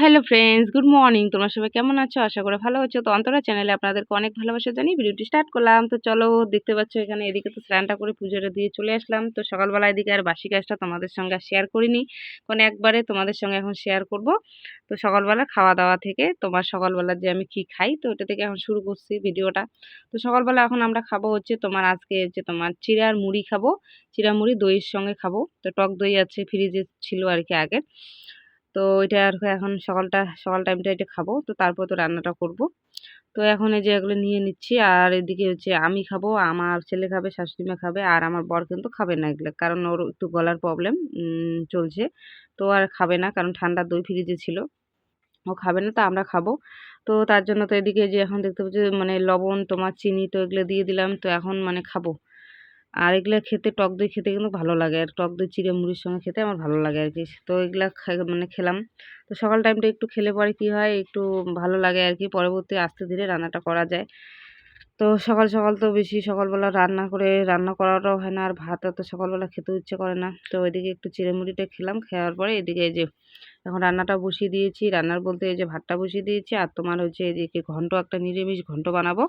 Hello friends, good morning. তোমরা সবাই কেমন আছো? আশা করে ভালো আছো। তো অন্তরা চ্যানেলে আপনাদেরকে অনেক ভালোবাসা জানি ভিডিওটি স্টার্ট করলাম। তো চলো, দেখতে পাচ্ছ এখানে এদিকে তো স্নানটা করে পুজোটা দিয়ে চলে আসলাম। তো সকালবেলা এদিকে আর বাসি কাজটা তোমাদের সঙ্গে শেয়ার করিনি। কারণ একবারে তোমাদের সঙ্গে এখন শেয়ার করব। তো সকালবেলা খাওয়া দাওয়া থেকে তোমার সকালবেলা যে আমি কি খাই, তো ওটা থেকে এখন শুরু করছি ভিডিওটা। তো সকালবেলা এখন আমরা খাব হচ্ছে তোমার আজকে হচ্ছে তোমার চিড়ার মুড়ি খাব। চিড়া মুড়ি দইয়ের সঙ্গে খাব। তো টক দই আছে ফ্রিজে ছিল আর কি আগে। তো এটা আর এখন সকালটা, সকাল টাইমটা এটা খাব। তো তারপর তো রান্নাটা করব। তো এখন এই যে এগুলো নিয়ে নিচ্ছি আর এদিকে হচ্ছে আমি খাব, আমার ছেলে খাবে শাশুড়ি মা খাবে আর আমার বর কিন্তু খাবে না এগুলো। কারণ ওর একটু গলার প্রবলেম চলছে। তো আর খাবে না, কারণ ঠান্ডা দই ফ্রিজে ছিল। ও খাবে না, তো আমরা খাব। তো তার জন্য তো এদিকে যে এখন দেখতে পাচ্ছি মানে লবণ, তোমার চিনি তো এগুলো দিয়ে দিলাম। তো এখন মানে খাব। আর এগুলো খেতে, টক দই খেতে কিন্তু ভালো লাগে। আর টক দই, চিড়ে মুড়ির সঙ্গে খেতে আমার ভালো লাগে আর কি। তো এগুলো মানে খেলাম। তো সকাল টাইমটা একটু খেলে পরে কি হয়, একটু ভালো লাগে আর কি। পরবর্তী আস্তে ধীরে রান্নাটা করা যায়। তো সকাল সকাল তো বেশি সকালবেলা রান্না করে, রান্না করাটাও হয় না। আর ভাত তো সকালবেলা খেতেও ইচ্ছে করে না। তো ওইদিকে একটু চিড়ে মুড়িটা খেলাম। খাওয়ার পরে এদিকে যে এখন রান্নাটা বসিয়ে দিয়েছি। রান্নার বলতে এই যে ভাতটা বসিয়ে দিয়েছি আর তোমার হচ্ছে এদিকে ঘন্ট একটা নিরামিষ ঘন্ট বানাবো।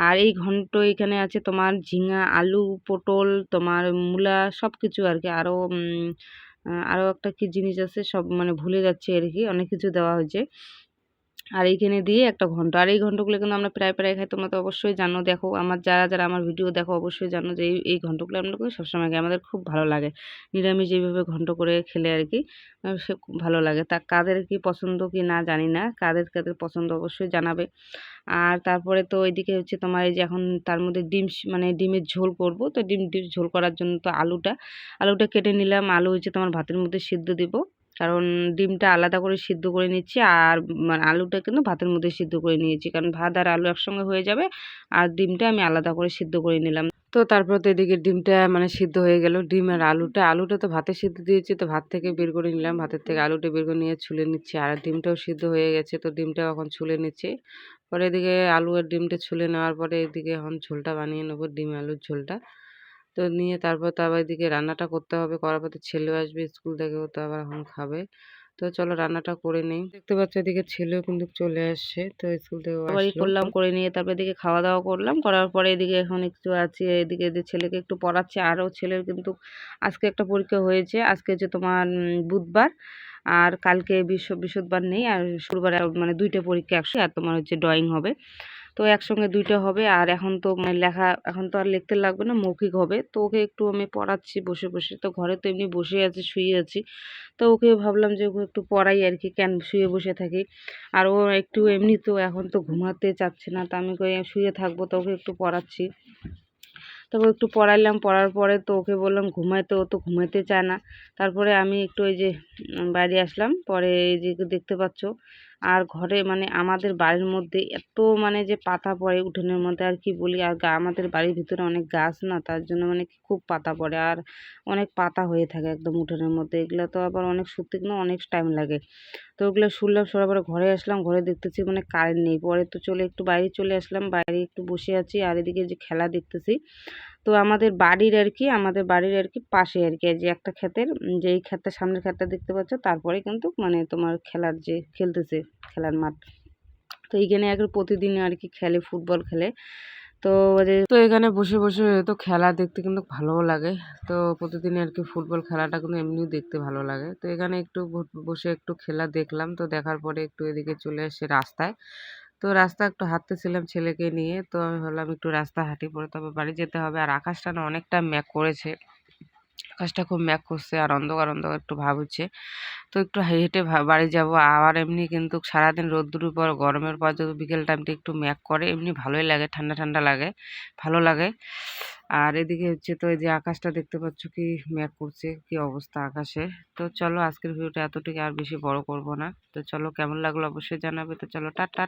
আর এই ঘন্ট এখানে আছে তোমার ঝিঙা, আলু, পটল, তোমার মূলা সব কিছু আর কি। আরও আরও একটা কি জিনিস আছে সব মানে ভুলে যাচ্ছে আর কি। অনেক কিছু দেওয়া হয়েছে। আর এইখানে দিয়ে একটা ঘন্ট। আর এই ঘন্টগুলো কিন্তু আমরা প্রায় প্রায় খাই। তোমরা তো অবশ্যই জানো, দেখো, আমার যারা যারা আমার ভিডিও দেখো, অবশ্যই জানো যে এই এই ঘন্টগুলো আমরা কিন্তু সবসময় খাই। আমাদের খুব ভালো লাগে। নিরামিষ এইভাবে ঘন্ট করে খেলে আর কি সে খুব ভালো লাগে। তা কাদের কি পছন্দ কি না জানি না। কাদের কাদের পছন্দ অবশ্যই জানাবে। আর তারপরে তো ওইদিকে হচ্ছে তোমার এই যে এখন তার মধ্যে ডিম মানে ডিমের ঝোল করব। তো ডিম ডিম ঝোল করার জন্য তো আলুটা আলুটা কেটে নিলাম। আলু হচ্ছে তোমার ভাতের মধ্যে সিদ্ধ দিব। কারণ ডিমটা আলাদা করে সিদ্ধ করে নিচ্ছি আর মানে আলুটা কিন্তু ভাতের মধ্যে সিদ্ধ করে নিয়েছি। কারণ ভাত আর আলু একসঙ্গে হয়ে যাবে আর ডিমটা আমি আলাদা করে সিদ্ধ করে নিলাম। তো তারপর তো এদিকে ডিমটা মানে সিদ্ধ হয়ে গেল। ডিম আর আলুটা আলুটা তো ভাতে সিদ্ধ দিয়েছি তো ভাত থেকে বের করে নিলাম। ভাতের থেকে আলুটা বের করে নিয়ে ছুলে নিচ্ছি আর ডিমটাও সিদ্ধ হয়ে গেছে তো ডিমটাও এখন ছুলে নিচ্ছি। পরে এদিকে আলু আর ডিমটা ছুলে নেওয়ার পরে এদিকে এখন ঝোলটা বানিয়ে নেব, ডিম আলুর ঝোলটা। তো নিয়ে তারপর তো আবার এদিকে রান্নাটা করতে হবে করার পর তো ছেলেও আসবে স্কুল থেকেও তো আবার এখন খাবে। তো চলো রান্নাটা করে নেই। দেখতে পাচ্ছ এদিকে ছেলেও কিন্তু চলে আসছে তো স্কুল থেকে করলাম করে নিয়ে তারপর এদিকে খাওয়া দাওয়া করলাম করার পরে এদিকে এখন একটু আছে এদিকে যে ছেলেকে একটু পড়াচ্ছে আরও ছেলের কিন্তু আজকে একটা পরীক্ষা হয়েছে আজকে হচ্ছে তোমার বুধবার আর কালকে বিশ্ব বৃহস্পতিবার নেই আর শুক্রবার মানে দুইটা পরীক্ষা একশো আর তোমার হচ্ছে ড্রয়িং হবে। তো একসঙ্গে দুইটা হবে। আর এখন তো মানে লেখা, এখন তো আর লিখতে লাগবে না, মৌখিক হবে। তো ওকে একটু আমি পড়াচ্ছি বসে বসে। তো ঘরে তো এমনি বসে আছি, শুয়ে আছি। তো ওকে ভাবলাম যে ওকে একটু পড়াই আর কি, কেন শুয়ে বসে থাকি। আর ও একটু এমনি তো এখন তো ঘুমাতে চাচ্ছে না, তো আমি শুয়ে থাকব, তো ওকে একটু পড়াচ্ছি। তারপর একটু পড়াইলাম, পড়ার পরে তো ওকে বললাম ঘুমাইতে, ও তো ঘুমাইতে চায় না। তারপরে আমি একটু ওই যে বাইরে আসলাম। পরে এই যে দেখতে পাচ্ছ আর ঘরে মানে আমাদের বাড়ির মধ্যে এত মানে যে পাতা পড়ে উঠোনের মধ্যে, আর কি বলি, আর গা, আমাদের বাড়ির ভিতরে অনেক গাছ না, তার জন্য মানে খুব পাতা পড়ে, আর অনেক পাতা হয়ে থাকে একদম উঠোনের মধ্যে। এগুলো তো আবার অনেক শুকতে কিন্তু অনেক টাইম লাগে। তো ওগুলো শুনলাম শোনার পরে ঘরে আসলাম, ঘরে দেখতেছি মানে কারেন্ট নেই। পরে তো চলে একটু বাইরে চলে আসলাম, বাইরে একটু বসে আছি, আর এদিকে যে খেলা দেখতেছি তো আমাদের বাড়ির আর কি আমাদের বাড়ির আর কি পাশে আর কি যে একটা ক্ষেতের যে এই ক্ষেতটা সামনের ক্ষেতটা দেখতে পাচ্ছ, তারপরে কিন্তু মানে তোমার খেলার যে খেলতেছে, খেলার মাঠ। তো এইখানে এখন প্রতিদিন আর কি খেলে, ফুটবল খেলে। তো তো এখানে বসে বসে তো খেলা দেখতে কিন্তু ভালোও লাগে। তো প্রতিদিন আর কি ফুটবল খেলাটা কিন্তু এমনিও দেখতে ভালো লাগে। তো এখানে একটু বসে একটু খেলা দেখলাম। তো দেখার পরে একটু এদিকে চলে এসে রাস্তায়। তো রাস্তা একটু হাঁটতেছিলাম ছেলেকে নিয়ে। তো আমি ভাবলাম একটু রাস্তা হাঁটি, পরে তবে বাড়ি যেতে হবে। আর আকাশটা না অনেকটা ম্যাক করেছে। আকাশটা খুব ম্যাক করছে আর অন্ধকার অন্ধকার একটু ভাব হচ্ছে। তো একটু হেঁটে বাড়ি যাব। আবার এমনি কিন্তু সারাদিন রোদ্দুর পর গরমের পর যদি বিকেল টাইমটা একটু ম্যাক করে, এমনি ভালোই লাগে, ঠান্ডা ঠান্ডা লাগে, ভালো লাগে। আর এদিকে হচ্ছে তো এই যে আকাশটা দেখতে পাচ্ছ কি ম্যাক করছে, কি অবস্থা আকাশে। তো চলো আজকের ভিডিওটা এতটুকু আর বেশি বড় করব না। তো চলো কেমন লাগল অবশ্যই জানাবে। তো চলো, টাটা।